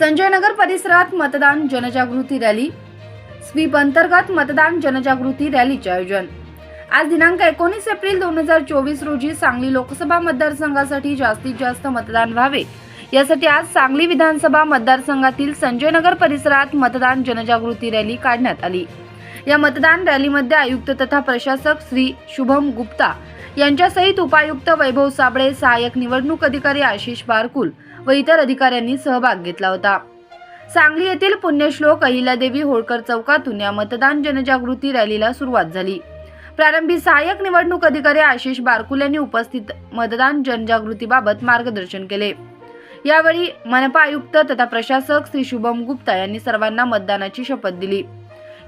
संजयनगर परिसरात मतदान जनजागृती रॅली. स्वीप अंतर्गत मतदान जनजागृती रॅलीचे आयोजन. आज दिनांक एकोणीस एप्रिल दोन हजार चोवीस रोजी सांगली लोकसभा मतदारसंघासाठी जास्तीत जास्त मतदान व्हावे. यासाठी आज सांगली विधानसभा मतदारसंघातील संजयनगर परिसरात मतदान जनजागृती रॅली काढण्यात आली. या मतदान रॅलीमध्ये आयुक्त तथा प्रशासक श्री शुभम गुप्ता यांच्यासहित उपायुक्त वैभव साबळे सहाय्यक निवडणूक अधिकारी आशिष बारकुल व इतर अधिकाऱ्यांनी सहभाग घेतला होता. सांगली येथील पुण्यश्लोक अहिल्यादेवी होळकर चौकातून या मतदान जनजागृती रॅलीला सुरुवात झाली. प्रारंभी सहाय्यक निवडणूक अधिकारी आशिष बारकुल यांनी उपस्थित मतदान जनजागृतीबाबत मार्गदर्शन केले. यावेळी मनपा आयुक्त तथा प्रशासक श्री शुभम गुप्ता यांनी सर्वांना मतदानाची शपथ दिली.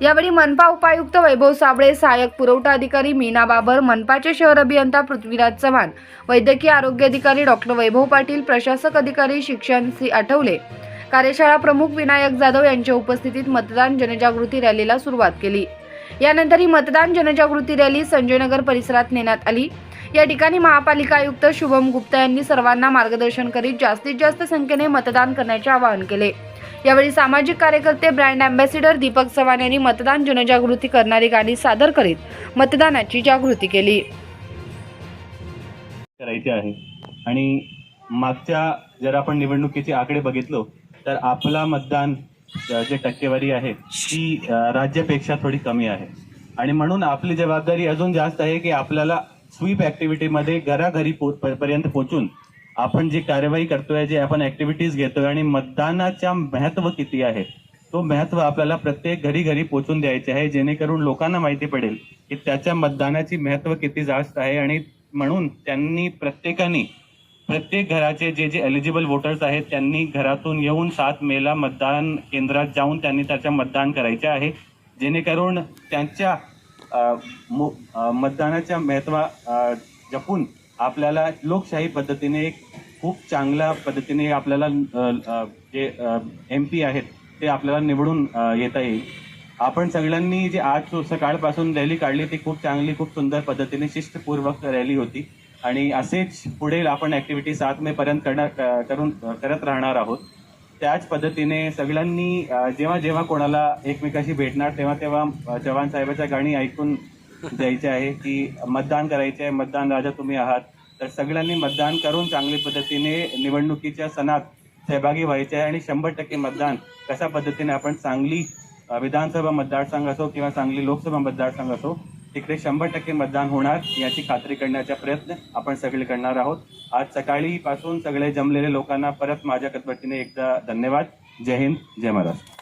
यावेळी मनपा उपायुक्त वैभव साबळे सहाय्यक पुरवठा अधिकारी मीना बाबर मनपाचे शहर अभियंता पृथ्वीराज चव्हाण वैद्यकीय आरोग्य अधिकारी डॉक्टर वैभव पाटील प्रशासक अधिकारी शिक्षण श्री आठवले. कार्यशाळा प्रमुख विनायक जाधव यांच्या उपस्थितीत मतदान जनजागृती रॅलीला सुरुवात केली. यानंतर ही मतदान जनजागृती रॅली संजयनगर परिसरात नेण्यात आली. या ठिकाणी महापालिका आयुक्त शुभम गुप्ता यांनी सर्वांना मार्गदर्शन करीत जास्तीत जास्त संख्येने मतदान करण्याचे आवाहन केले. यावेळी सामाजिक कार्यकर्ते ब्रँड अँबॅसिडर दीपक चव्हाण यांनी मतदान जनजागृती करणारी गाणी सादर करीत मतदानाची जागृती केली. करायची आहे. आणि मागच्या जर आपण निवडणुकीचे आकडे बघितलो तर आपला मतदान जे टक्केवारी आहे ती राज्यापेक्षा थोडी कमी आहे. आणि म्हणून आपली जबाबदारी अजून जास्त आहे की आपल्याला स्वीप ऍक्टिव्हिटीमध्ये घराघरी पर्यंत पोहोचून आपण जी कार्यवाही करतोय जे आपण ऍक्टिव्हिटीज घेतोय आणि मतदानाच्या महत्त्व किती आहे तो महत्त्व आपल्याला प्रत्येक घरी घरी पोचून द्यायचे आहे जेणेकरून लोकांना माहिती पडेल की त्याच्या मतदानाची महत्त्व किती जास्त आहे आणि म्हणून त्यांनी प्रत्येकाने प्रत्येक घराचे जे जे एलिजिबल वोटर्स आहेत त्यांनी घरातून येऊन सात मेला मतदान केंद्रात जाऊन त्यांनी त्याच्या मतदान करायचे आहे जेणेकरून त्यांच्या मतदानाच्या महत्वा जपून आपल्याला लोकशाही पद्धतीने एक खूप चांगल्या पद्धतीने आपल्याला जे एम पी आहेत ते आपल्याला निवडून येता येईल. आपण सगळ्यांनी जे आज सकाळपासून रॅली काढली ती खूप चांगली खूप सुंदर पद्धतीने शिस्तपूर्वक रॅली होती. आणि असेच पुढे आपण ऍक्टिव्हिटी सात मे पर्यंत करणार करून करत राहणार आहोत. त्याच पद्धतीने सगळ्यांनी जेव्हा जेव्हा कोणाला एकमेकाशी भेटणार तेव्हा तेव्हा चव्हाण साहेबाच्या गाणी ऐकून द्यायचे आहे की मतदान करायचे आहे मतदान राजा तुम्ही आहात. तर सगळ्यांनी मतदान करून चांगल्या पद्धतीने निवडणुकीच्या सणात सहभागी व्हायचे आहे आणि शंभर टक्के मतदान कशा पद्धतीने आपण चांगली विधानसभा मतदारसंघ असो किंवा सांगली लोकसभा मतदारसंघ असो तिकडे शंभर टक्के मतदान होणार याची खात्री करण्याचा प्रयत्न आपण सगळे करणार आहोत. आज सकाळीपासून सगळे जमलेले लोकांना परत माझ्या वतीने एकदा धन्यवाद. जय हिंद जय महाराष्ट्र.